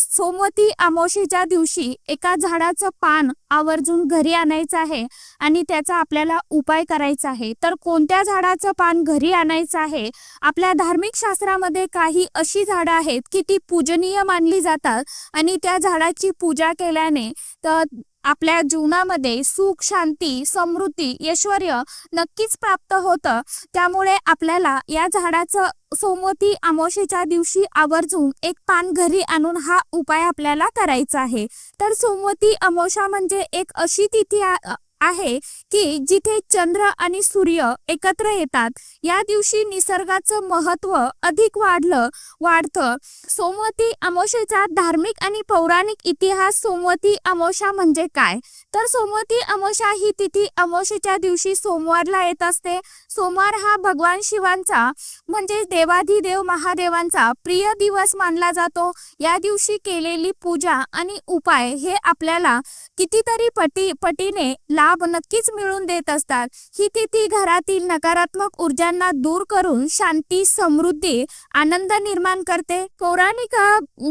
सोमवती अमावशीच्या दिवशी एका झाडाचं पान आवर्जून घरी आणायचं आहे आणि त्याचा आपल्याला उपाय करायचा आहे. तर कोणत्या झाडाचं पान घरी आणायचं आहे? आपल्या धार्मिक शास्त्रामध्ये काही अशी झाडं आहेत की ती पूजनीय मानली जातात आणि त्या झाडाची पूजा केल्याने तर आपल्या जीवनामध्ये सुख शांती समृद्धी ऐश्वर नक्कीच प्राप्त होतं. त्यामुळे आपल्याला या झाडाचं सोमवती अमावशेच्या दिवशी आवर्जून एक पान घरी आणून हा उपाय आपल्याला करायचा आहे. तर सोमवती अमावशा म्हणजे एक अशी तिथी आहे की जिथे चंद्र आणि सूर्य एकत्र येतात या दिवशी निसर्गाचं महत्त्व अधिक वाढलं वाढतं. सोमवती अमोशेचा धार्मिक आणि पौराणिक इतिहास सोमवती अमोशा म्हणजे काय? तर सोमवती अमोशा ही तिथी अमोशेच्या दिवशी सोमवारला येत असते. सोमवार हा भगवान शिवांचा म्हणजे देवाधिदेव महादेवांचा प्रिय दिवस मानला जातो. या दिवशी केलेली पूजा आणि उपाय हे आपल्याला कितीतरी पटी पटीने लाभ नक्कीच मिळून देत असतात. ही तिथी घरातील नकारात्मक ऊर्जांना दूर करून शांती समृद्धी आनंद निर्माण करते. पौराणिक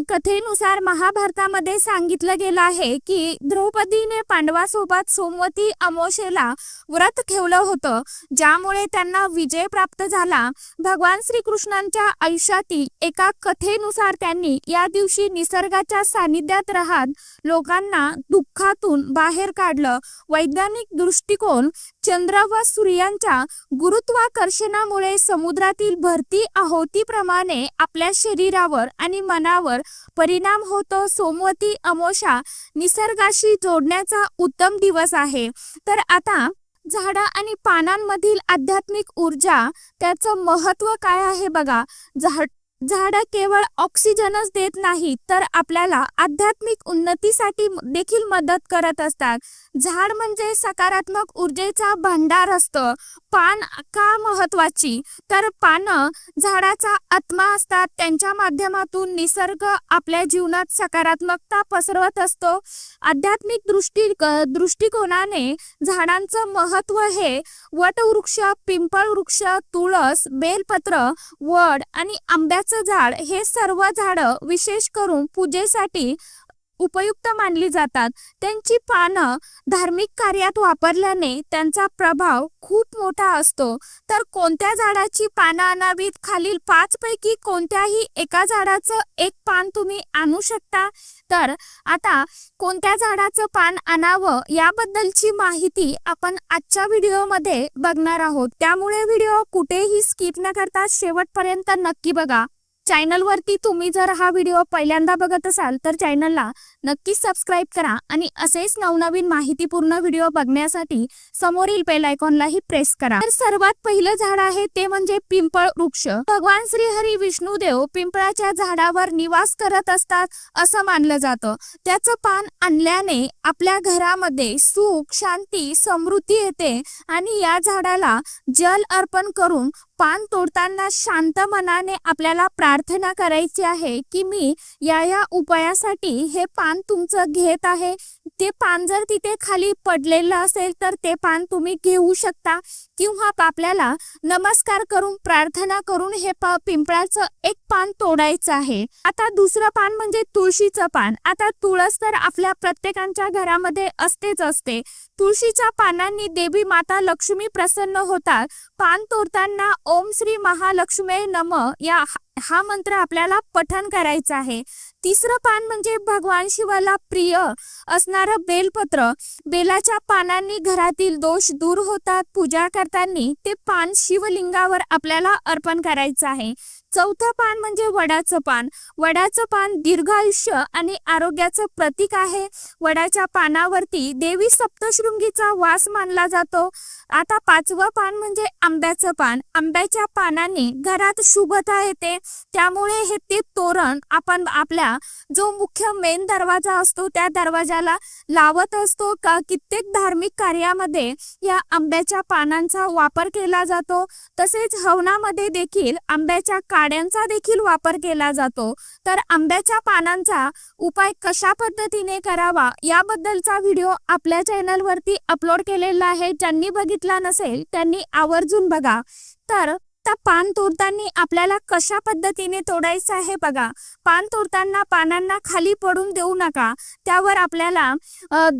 कथेनुसार महाभारतामध्ये सांगितलं गेलं आहे की द्रौपदीने पांडवासोबत सोमवती अमोशेला व्रत ठेवलं होतं. ज्यामुळे त्यांना विजय प्राप्त झाला. भगवान श्रीकृष्णांच्या आयुष्यातील एका कथेनुसार त्यांनी या दिवशी निसर्गाच्या सानिध्यात राहत लोकांना दुःखातून बाहेर काढलं. वैज्ञानिक दृष्टिकोन चंद्र व सूर्यांच्या गुरुत्वाकर्षणामुळे समुद्रातील भरती आहोतीप्रमाणे आपल्या शरीरावर आणि मनावर परिणाम होतो. सोमवती अमोशा निसर्गाशी जोडण्याचा उत्तम दिवस आहे. तर आता झाडा आणि पानांमधील आध्यात्मिक ऊर्जा त्याचं महत्त्व काय आहे बघा. झाड झाडं केवळ ऑक्सिजनच देत नाही तर आपल्याला आध्यात्मिक उन्नतीसाठी देखील मदत करत असतात. झाड म्हणजे सकारात्मक ऊर्जेचा भांडार असतं. पान का महत्वाची तर पानं झाडाचा आत्मा असतात. त्यांच्या माध्यमातून निसर्ग आपल्या जीवनात सकारात्मकता पसरवत असतो. आध्यात्मिक दृष्टी दृष्टिकोनाने झाडांचं महत्त्व हे वटवृक्ष पिंपळ वृक्ष तुळस बेलपत्र वड आणि आंब्याचं झाड हे सर्व झाडं विशेष करून पूजेसाठी उपयुक्त मानली जातात. त्यांची पानं धार्मिक कार्यात वापरल्याने त्यांचा प्रभाव खूप मोठा असतो. तर कोणत्या झाडाची पानं आणावीत? खालील पाच पैकी कोणत्याही एका झाडाचं एक पान तुम्ही आणू शकता? तर आता कोणत्या झाडाचं पान आणावं याबद्दलची माहिती आपण आजच्या व्हिडिओमध्ये बघणार आहोत. त्यामुळे व्हिडिओ कुठेही स्किप न करता शेवटपर्यंत नक्की बघा. चॅनलवरती तुम्ही जर हा व्हिडिओ पहिल्यांदा बघत असाल तर चॅनलला नक्कीच सबस्क्राईब करा आणि असेच नवनवीन माहितीपूर्ण व्हिडिओ बघण्यासाठी समोरील बेल आयकॉनलाही प्रेस करा. तर सर्वात पहिलं झाड आहे ते म्हणजे पिंपळ वृक्ष. भगवान श्री हरी विष्णुदेव पिंपळाच्या झाडावर निवास करत असतात असं मानलं जातं. त्याचं पान आणल्याने आपल्या घरामध्ये सुख शांती समृद्धी येते आणि या झाडाला जल अर्पण करून पान तोडताना शांत मनाने आपल्याला प्रार्थना करायची आहे की मी या या उपायासाठी हे पान तुमचं घेत आहे. ते पान जर तिथे खाली पडलेलं असेल तर ते पान तुम्ही घेऊ शकता. किंवा आपल्याला नमस्कार करून प्रार्थना करून हे पिंपळाचं एक पान तोडायचं आहे. आता दुसरं पान म्हणजे तुळशीचं पान. आता तुळस तर आपल्या प्रत्येकाच्या घरामध्ये असतेच असते. तुळशीच्या पानांनी देवी माता लक्ष्मी प्रसन्न होतात. पान तोडताना ओम श्री महालक्ष्मी नम या हा मंत्र आपल्याला पठन करायचं आहे. तिसरं पान म्हणजे भगवान शिवाला प्रिय असणारं बेलपत्र. बेलाच्या पानांनी घरातील दोष दूर होतात. पूजा करताना ते पान शिवलिंगावर आपल्याला अर्पण करायचं आहे. चौथं पान म्हणजे वडाचं पान. वडाचं पान दीर्घ आयुष्य आणि आरोग्याचं प्रतीक आहे. वडाच्या पानावरती देवी सप्तशृंगीचा वास मानला जातो. आता पाचवं पान म्हणजे आंब्याचं पान. आंब्याच्या पानाने घरात शुभता येते. त्यामुळे हे ते तोरण आपण आपल्या जो मुख्य मेन दरवाजा असतो त्या दरवाजाला लावत असतो का कित्येक धार्मिक कार्यामध्ये या आंब्याच्या पानांचा वापर केला जातो. तसेच हवनामध्ये देखील आंब्याच्या काळ काड्यांचा देखील वापर केला जातो. तर आंब्याच्या पानांचा उपाय कशा पद्धतीने करावा याबद्दलचा व्हिडिओ आपल्या चॅनलवरती अपलोड केलेला आहे. ज्यांनी बघितला नसेल त्यांनी आवर्जून बघा. तर आता पान तोडताना आपल्याला कशा पद्धतीने तोडायचं आहे बघा. पान तोडताना पानांना खाली पडून देऊ नका. त्यावर आपल्याला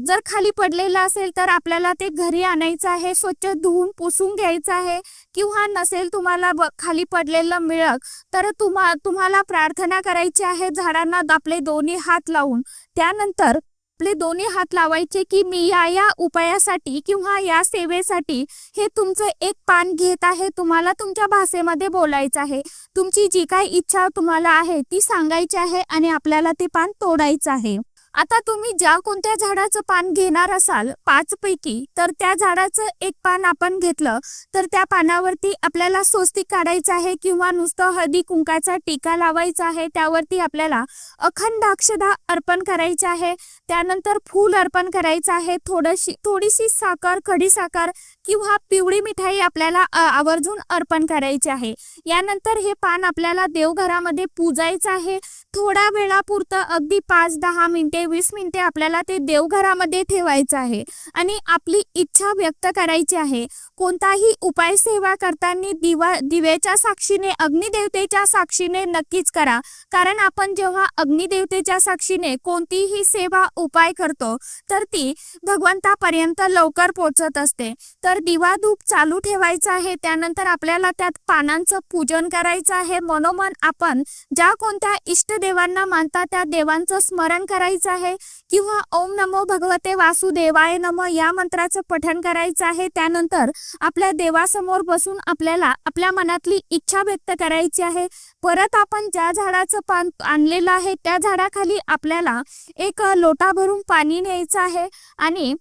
जर खाली पडलेलं असेल तर आपल्याला ते घरी आणायचं आहे स्वच्छ धुवून पुसून घ्यायचं आहे. किंवा नसेल तुम्हाला खाली पडलेलं मिळत तर तुम्हा तुम्हाला प्रार्थना करायची आहे झाडांना आपले दोन्ही हात लावून. त्यानंतर आपले दोन्ही हात लावायचे की मी या या उपायासाठी किंवा या सेवेसाठी हे तुमचं एक पान घेत आहे तुम्हाला तुमच्या भाषेमध्ये बोलायचं आहे. तुमची जी काही इच्छा तुम्हाला आहे ती सांगायची आहे आणि आपल्याला ते पान तोडायचं आहे. आता तुम्ही ज्या कोणत्या झाडाचं पान घेणार असाल पाच पैकी तर त्या झाडाचं एक पान आपण घेतलं तर त्या पानावरती आपल्याला स्वस्तिक काढायचं आहे किंवा नुसतं हळदी कुंकाचा टीका लावायचा आहे त्यावरती आपल्याला अखंड अक्षदा अर्पण करायचे आहे त्यानंतर फूल अर्पण करायचं आहे थोडीशी थोडीशी साखर खडी साखर किंवा पिवळी मिठाई आपल्याला आवर्जून अर्पण करायची आहे. यानंतर हे पान आपल्याला देवघरामध्ये पूजायचं आहे. थोड्या वेळापुरतं अगदी पाच दहा मिनिटे वीस मिनिटे आपल्याला ते देवघरामध्ये ठेवायचं आहे. आणि आपली इच्छा व्यक्त करायची आहे. कोणताही उपाय सेवा करताना दिवा दिव्याच्या साक्षीने अग्निदेवतेच्या साक्षीने नक्कीच करा. कारण आपण जेव्हा अग्निदेवतेच्या साक्षीने कोणतीही सेवा उपाय करतो तर ती भगवंतापर्यंत लवकर पोहोचत असते. तर दिवा धूप चालू ठेवायचा आहे. त्यानंतर आपल्याला त्यात पानांचं पूजन करायचं आहे. मनोमन आपण ज्या कोणत्या इष्टदेवांना मानता त्या देवांचं स्मरण करायचं आहे? किंवा ओम नमो भगवते वासुदेवाय नम या मंत्राचं पठण करायचं आहे? त्यानंतर आपल्या देवासमोर बसून आपल्याला आपल्या मनातली इच्छा व्यक्त करायची आहे. परत आपण ज्या झाडाचं पान आणलेलं आहे त्या झाडाखाली आपल्याला एक लोटा भरून पाणी न्यायचं आहे. आणि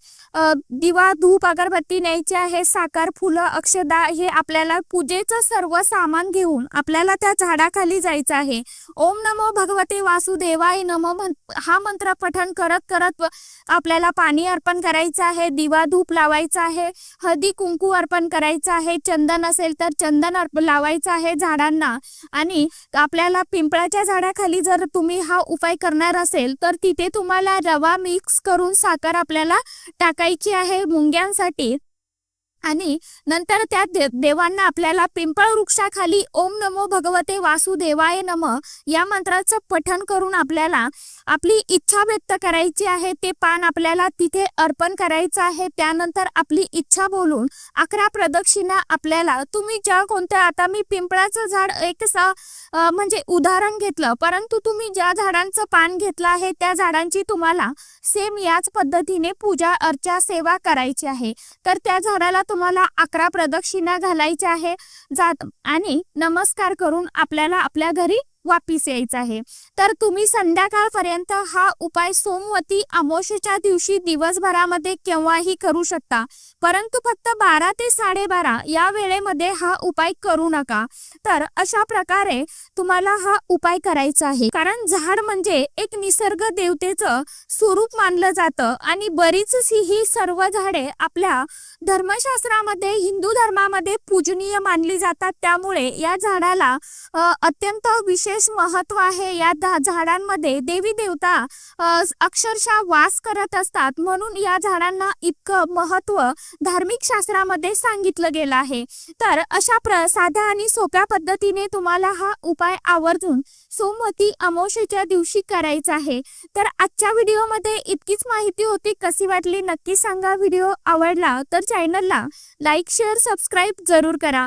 दिवा धूप अगरबत्ती न्यायची आहे. साखर फुलं अक्षदा हे आपल्याला पूजेचं सर्व सामान घेऊन आपल्याला त्या झाडाखाली जायचं आहे. ओम नमो भगवते वासुदेवाय नमो हा मंत्र पठण करत करत आपल्याला पाणी अर्पण करायचं आहे दिवा धूप लावायचा आहे हळदी कुंकू अर्पण करायचं आहे चंदन असेल तर चंदन अर्प लावायचं आहे झाडांना. आणि आपल्याला पिंपळाच्या झाडाखाली जर तुम्ही हा उपाय करणार असेल तर तिथे तुम्हाला रवा मिक्स करून साखर आपल्याला टाकायची आहे मुंग्यांसाठी. आणि नंतर त्या देवांना आपल्याला पिंपळ वृक्षाखाली ओम नमो भगवते वासुदेवाय नम या मंत्राचं पठण करून आपल्याला आपली इच्छा व्यक्त करायची आहे ते पान आपल्याला तिथे अर्पण करायचं आहे. त्यानंतर आपली इच्छा बोलून अकरा प्रदक्षिणा आपल्याला तुम्ही ज्या कोणत्या आता मी पिंपळाचं झाड एक म्हणजे उदाहरण घेतलं परंतु तुम्ही ज्या झाडांचं पान घेतलं आहे त्या झाडांची तुम्हाला सेम याच पद्धतीने पूजा अर्चा सेवा करायची आहे. तर त्या झाडाला तुम्हाला अकरा प्रदक्षिणा घालायच्या आहे. जात आणि नमस्कार करून आपल्याला आपल्या घरी वापिस यायचं आहे. तर तुम्ही संध्याकाळपर्यंत हा उपाय सोमवती अमोशेच्या दिवशी दिवसभरामध्ये केव्हाही करू शकता. परंतु फक्त बारा ते साडेबारा या वेळेमध्ये हा उपाय करू नका. तर अशा प्रकारे तुम्हाला हा उपाय करायचा आहे. कारण झाड म्हणजे एक निसर्ग देवतेचं स्वरूप मानलं जातं आणि बरीचशी ही सर्व झाडे आपल्या धर्मशास्त्रामध्ये हिंदू धर्मामध्ये पूजनीय मानली जातात. त्यामुळे या झाडाला अत्यंत विशेष महत्त्व आहे. या झाडांमध्ये देवी देवता अक्षरशः वास करत असतात. म्हणून या झाडांना इतकं महत्त्व धार्मिक शास्त्रामध्ये सांगितलं गेलं आहे. तर अशा प्र साध्या आणि सोप्या पद्धतीने तुम्हाला हा उपाय आवर्जून सोमवती अमावस्येच्या दिवशी करायचा आहे. तर आजच्या व्हिडिओमध्ये इतकीच माहिती होती. कशी वाटली नक्की सांगा. व्हिडिओ आवडला तर चॅनलला लाईक शेअर सबस्क्राईब जरूर करा.